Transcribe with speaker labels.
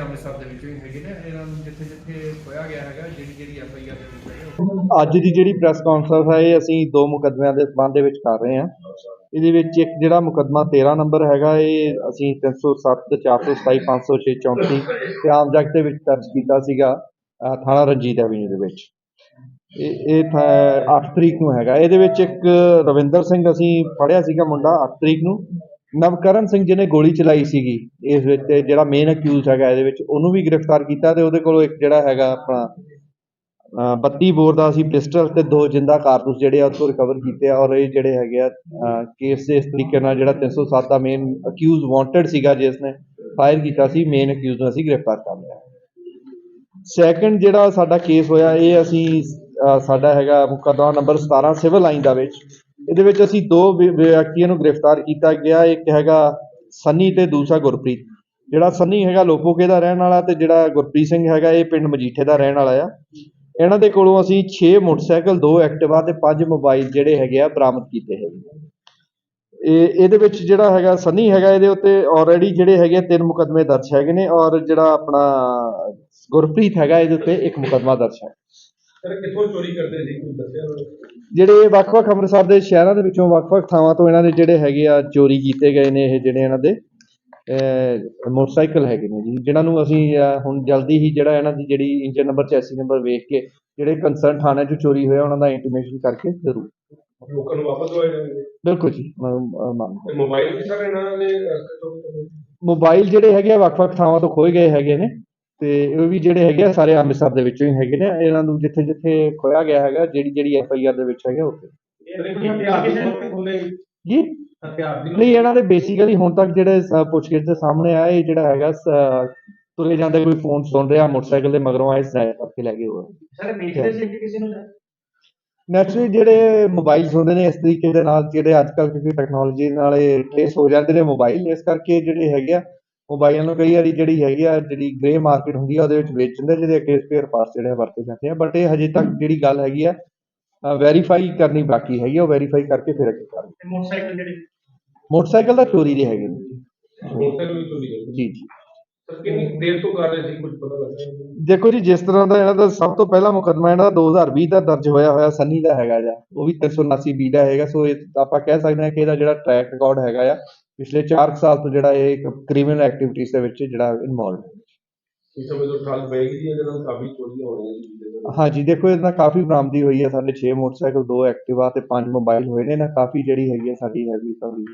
Speaker 1: ਅੰਮ੍ਰਿਤਸਰ ਦੇ ਵਿੱਚੋਂ ਹੀ ਹੈਗੇ ਨੇ। ਇਹਨਾਂ ਨੂੰ ਜਿੱਥੇ ਜਿੱਥੇ ਖੋਇਆ ਗਿਆ ਹੈਗਾ, ਜਿਹੜੀ ਜਿਹੜੀ ਐਫ ਆਈ ਆਰ ਦੇ ਵਿੱਚ ਹੈਗੇ
Speaker 2: ਅੱਜ ਦੀ ਜਿਹੜੀ ਪ੍ਰੈਸ ਕਾਨਫਰੰਸ ਹੈ, ਇਹ ਅਸੀਂ ਦੋ ਮੁਕੱਦਮਿਆਂ ਦੇ ਸਬੰਧ ਦੇ ਵਿੱਚ ਕਰ ਰਹੇ ਹਾਂ। ਇਹਦੇ ਵਿੱਚ ਇੱਕ ਜਿਹੜਾ ਮੁਕੱਦਮਾ 13 ਨੰਬਰ ਹੈਗਾ, ਇਹ ਅਸੀਂ 307 427 506 34 ਤੇ ਆਮ ਜਗਤ ਦੇ ਵਿੱਚ ਦਰਜ ਕੀਤਾ ਸੀਗਾ, ਅਹ ਥਾਣਾ ਰਣਜੀਤ ਐਵਨਿਊ ਦੇ ਵਿੱਚ। ਇਹ ਇਹ 8 ਤਰੀਕ ਨੂੰ ਹੈਗਾ। ਇਹਦੇ ਵਿੱਚ ਇੱਕ ਰਵਿੰਦਰ ਸਿੰਘ ਅਸੀਂ ਫੜਿਆ ਸੀਗਾ ਮੁੰਡਾ 8 ਤਰੀਕ ਨੂੰ। ਨਵਕਰਨ ਸਿੰਘ ਜਿਹਨੇ ਗੋਲੀ ਚਲਾਈ ਸੀਗੀ ਇਸ ਵਿੱਚ ਤੇ ਜਿਹੜਾ ਮੇਨ ਅਕਿਊਜ਼ ਹੈਗਾ ਇਹਦੇ ਵਿੱਚ ਉਹਨੂੰ ਵੀ ਗ੍ਰਿਫਤਾਰ ਕੀਤਾ ਤੇ ਉਹਦੇ ਕੋਲੋਂ ਇੱਕ ਜਿਹੜਾ ਹੈਗਾ ਆਪਣਾ ਅ, 32 ਬੋਰ ਦਾ ਅਸੀਂ ਪਿਸਟਲ ਤੇ ਦੋ ਜਿੰਦਾ ਕਾਰਤੂਸ ਜਿਹੜੇ ਆ ਉਹ ਤੋਂ ਰਿਕਵਰ ਕੀਤੇ ਆ ਔਰ ਇਹ ਜਿਹੜੇ ਹੈਗੇ ਆ ਕੇਸ ਦੇ ਇਸ ਤਰੀਕੇ ਨਾਲ ਜਿਹੜਾ 307 ਦਾ ਮੇਨ ਅਕਿਊਜ਼ ਵਾਂਟਡ ਸੀਗਾ ਜਿਸ ਨੇ ਫਾਇਰ ਕੀਤਾ ਸੀ ਮੇਨ ਅਕਿਊਜ਼ ਨੂੰ ਅਸੀਂ ਗ੍ਰਿਫਤਾਰ ਕਰ ਲਿਆ। ਸੈਕੰਡ ਜਿਹੜਾ ਸਾਡਾ ਕੇਸ ਹੋਇਆ ਇਹ ਅਸੀਂ ਸਾਡਾ ਹੈਗਾ ਮੁਕੱਦਮਾ ਨੰਬਰ 17 ਸਿਵਲ ਲਾਈਨ ਦਾ ਵਿੱਚ ਇਹਦੇ ਵਿੱਚ ਅਸੀਂ ਦੋ ਵਿ- ਵਿਅਕਤੀਆਂ ਨੂੰ ਗ੍ਰਿਫਤਾਰ ਕੀਤਾ ਗਿਆ। ਇੱਕ ਹੈਗਾ ਸੰਨੀ ਤੇ ਦੂਸਰਾ ਗੁਰਪ੍ਰੀਤ। ਜਿਹੜਾ ਸੰਨੀ ਹੈਗਾ ਲੋਪੋਕੇ ਦਾ ਰਹਿਣ ਵਾਲਾ ਤੇ ਜਿਹੜਾ ਗੁਰਪ੍ਰੀਤ ਸਿੰਘ ਹੈਗਾ ਇਹ ਪਿੰਡ ਮਜੀਠੇ ਦਾ ਰਹਿਣ ਵਾਲਾ ਆ। ਇਹਨਾਂ ਦੇ ਕੋਲੋਂ ਅਸੀਂ 6 ਮੋਟਰਸਾਈਕਲ 2 ਐਕਟਿਵਾ ਤੇ 5 ਮੋਬਾਈਲ ਜਿਹੜੇ ਹੈਗੇ ਆ ਬਰਾਮਦ ਕੀਤੇ ਹੈਗੇ ਇਹ ਇਹਦੇ ਵਿੱਚ ਜਿਹੜਾ ਹੈਗਾ ਸੰਨੀ ਹੈਗਾ ਇਹਦੇ ਉੱਤੇ ਆਲਰੇਡੀ ਜਿਹੜੇ ਹੈਗੇ ਆ, ਤਿੰਨ ਮੁਕੱਦਮੇ ਦਰਜ ਹੈਗੇ ਨੇ ਔਰ ਜਿਹੜਾ ਆਪਣਾ ਗੁਰਪ੍ਰੀਤ ਹੈਗਾ ਇਹਦੇ ਉੱਤੇ ਇੱਕ ਮੁਕੱਦਮਾ ਦਰਜ ਹੈ।
Speaker 3: ਸਰ ਕਿੱਥੋਂ ਚੋਰੀ ਕਰਦੇ ਸੀ? ਕੋਈ ਦੱਸਿਆ ਹੋਵੇ?
Speaker 2: ਜਿਹੜੇ ਵੱਖ-ਵੱਖ ਅੰਮ੍ਰਿਤਸਰ ਦੇ ਸ਼ਹਿਰਾਂ ਦੇ ਵਿੱਚੋਂ ਵੱਖ-ਵੱਖ ਥਾਵਾਂ ਤੋਂ ਇਹਨਾਂ ਦੇ ਜਿਹੜੇ ਹੈਗੇ ਆ ਚੋਰੀ ਕੀਤੇ ਗਏ ਨੇ ਇਹ ਜਿਹੜੇ ਇਹਨਾਂ ਦੇ ਅਹ, ਮੋਟਰਸਾਈਕਲ ਹੈਗੇ ਨੇ ਜੀ ਜਿਨ੍ਹਾਂ ਨੂੰ ਅਸੀਂ ਅਹ, ਹੁਣ ਜਲਦੀ ਹੀ ਜਿਹੜਾ ਇਹਨਾਂ ਦੀ ਜਿਹੜੀ ਇੰਜਨ ਨੰਬਰ ਚੈਸੀ ਨੰਬਰ ਵੇਖ ਕੇ ਜਿਹੜੇ ਕੰਸਰਨ ਥਾਣੇ 'ਚ ਚੋਰੀ ਹੋਇਆ ਉਹਨਾਂ ਦਾ ਇੰਟੀਮੇਸ਼ਨ ਕਰਕੇ ਜ਼ਰੂਰ।
Speaker 3: ਲੋਕਾਂ ਨੂੰ ਵਾਪਸ ਦਵਾਏ ਜਾਣਗੇ?
Speaker 2: ਬਿਲਕੁਲ ਜੀ ਮ- ਮ- ਮੰਨ
Speaker 3: ਤੇ ਮੋਬਾਈਲ ਵੀ ਸਰ ਇਹਨਾਂ ਨੇ ਅਹ, ਕਿੱਥੋਂ? ਕਿੱਥੋਂ ਲਏ?
Speaker 2: ਮੋਬਾਈਲ ਜਿਹੜੇ ਹੈਗੇ ਆ ਵੱਖ-ਵੱਖ ਥਾਵਾਂ ਤੋਂ ਖੋਏ ਗਏ ਹੈਗੇ ਨੇ। ਤੇ ਇਹ ਵੀ ਜਿਹੜੇ ਹੈਗੇ ਸਾਰੇ ਅੰਮ੍ਰਿਤਸਰ ਦੇ ਵਿੱਚੋਂ ਹੀ ਹੈਗੇ ਨੇ। ਇਹਨਾਂ ਨੂੰ ਜਿੱਥੇ ਜਿੱਥੇ ਖੋਇਆ ਗਿਆ ਹੈਗਾ ਜਿਹੜੀ ਜਿਹੜੀ ਐਫ ਆਈ ਆਰ ਦੇ ਵਿੱਚ ਹੈਗੇ ਉੱਥੇ। ਜੀ? ਨਹੀਂ ਇਹਨਾਂ ਦੇ ਬੇਸਿਕਲੀ ਹੁਣ ਤੱਕ ਜਿਹੜੇ ਪੁੱਛਗਿੱਛ ਦੇ ਸਾਹਮਣੇ ਇਹ ਜਿਹੜਾ ਹੈਗਾ ਤੁਰੇ ਜਾਂਦੇ ਕੋਈ ਫੋਨ ਸੁਣ ਰਿਹਾ ਮੋਟਰਸਾਈਕਲ ਦੇ ਮਗਰੋਂ ਆਏ ਸਨੈਚ ਕਰਕੇ ਲੈ ਗਏ ਹੋਏ
Speaker 1: ਸਰ ਕਿਸੇ ਨੂੰ
Speaker 2: ਨੈਚੁਰਲੀ ਜਿਹੜੇ ਮੋਬਾਈਲ ਹੁੰਦੇ ਨੇ ਇਸ ਤਰੀਕੇ ਦੇ ਨਾਲ ਜਿਹੜੇ ਅੱਜ ਕੱਲ੍ਹ ਕਿਉਂਕਿ ਟੈਕਨੋਲੋਜੀ ਨਾਲ ਰਿਪਲੇਸ ਹੋ ਜਾਂਦੇ ਨੇ ਮੋਬਾਈਲ ਇਸ ਕਰਕੇ ਜਿਹੜੇ ਹੈਗੇ ਆ ਮੋਬਾਈਲਾਂ ਨੂੰ ਕਈ ਵਾਰੀ ਜਿਹੜੀ ਹੈਗੀ ਆ ਜਿਹੜੀ ਗ੍ਰੇ ਮਾਰਕੀਟ ਹੁੰਦੀ ਆ ਉਹਦੇ ਵਿੱਚ ਵੇਚ ਦਿੰਦੇ ਜਿਹਦੇ ਅੱਗੇ ਸਪੇਅਰ ਪਾਰਟਸ ਜਿਹੜੇ ਵਰਤੇ ਜਾਂਦੇ ਆ ਬਟ ਇਹ ਹਜੇ ਤੱਕ ਜਿਹੜੀ ਗੱਲ ਹੈਗੀ ਆ ਵੈਰੀਫਾਈ ਕਰਨੀ ਬਾਕੀ ਹੈਗੀ ਉਹ ਵੈਰੀਫਾਈ ਕਰਕੇ ਫਿਰ ਅੱਗੇ ਕਰਾਂਗੇ
Speaker 1: ਮੋਟਰਸਾਈਕਲ ਜਿਹੜੇ
Speaker 2: ਮੋਟਰਸਾਈਕਲ ਦਾ ਚੋਰੀ ਦੇ ਹੈਗੇ।
Speaker 3: ਮੋਟਰਸਾਈਕਲ ਵੀ ਚੋਰੀ ਹੋਏ
Speaker 2: ਜੀ ਜੀ।
Speaker 3: ਸਰ ਕਿੰਨੀ ਦੇਰ ਤੋਂ ਕਰ ਰਹੇ ਸੀ ਕੁਝ ਪਤਾ ਲੱਗਾ?
Speaker 2: ਦੇਖੋ ਜੀ ਜਿਸ ਤਰ੍ਹਾਂ ਦਾ ਇਹਨਾਂ ਦਾ ਸਭ ਤੋਂ ਪਹਿਲਾ ਮੁਕੱਦਮਾ ਇਹਨਾਂ ਦਾ 2020 ਦਾ ਦਰਜ ਹੋਇਆ ਹੋਇਆ ਸਨੀ ਦਾ ਹੈਗਾ ਜਾਂ ਉਹ ਵੀ 379 ਬੀ ਦਾ ਹੈਗਾ ਸੋ ਇਹ ਆਪਾਂ ਕਹਿ ਸਕਦੇ ਹਾਂ ਕਿ ਇਹਦਾ ਜਿਹੜਾ ਟਰੈਕ ਰਿਕਾਰਡ ਹੈਗਾ ਆ ਪਿਛਲੇ 4 ਸਾਲ ਤੋਂ ਜਿਹੜਾ ਇਹ ਇੱਕ ਕ੍ਰਿਮੀਨਲ ਐਕਟੀਵਿਟੀਜ਼ ਦੇ ਵਿੱਚ ਜਿਹੜਾ ਇਨਵੋਲਵ ਹੈ।
Speaker 3: ਇਸ ਸਮੇਂ ਤੋਂ ਠਾਲ ਪਏਗੀ ਜੀ ਇਹਦੇ ਨਾਲ ਕਾਫੀ ਚੋਰੀਆਂ ਹੋ ਰਹੀਆਂ।
Speaker 2: ਹਾਂਜੀ ਦੇਖੋ ਇਹਦਾ ਕਾਫੀ ਬਰਾਮਦੀ ਹੋਈ ਹੈ। ਸਾਡੇ 6 ਮੋਟਰਸਾਈਕਲ 2 ਐਕਟਿਵਾ ਤੇ 5 ਮੋਬਾਈਲ ਹੋਏ ਨੇ। ਨਾ ਕਾਫੀ ਜਿਹੜੀ ਹੈਗੀ ਹੈ ਸਾਡੀ ਹੈਵੀ ਰਿਕਵਰੀ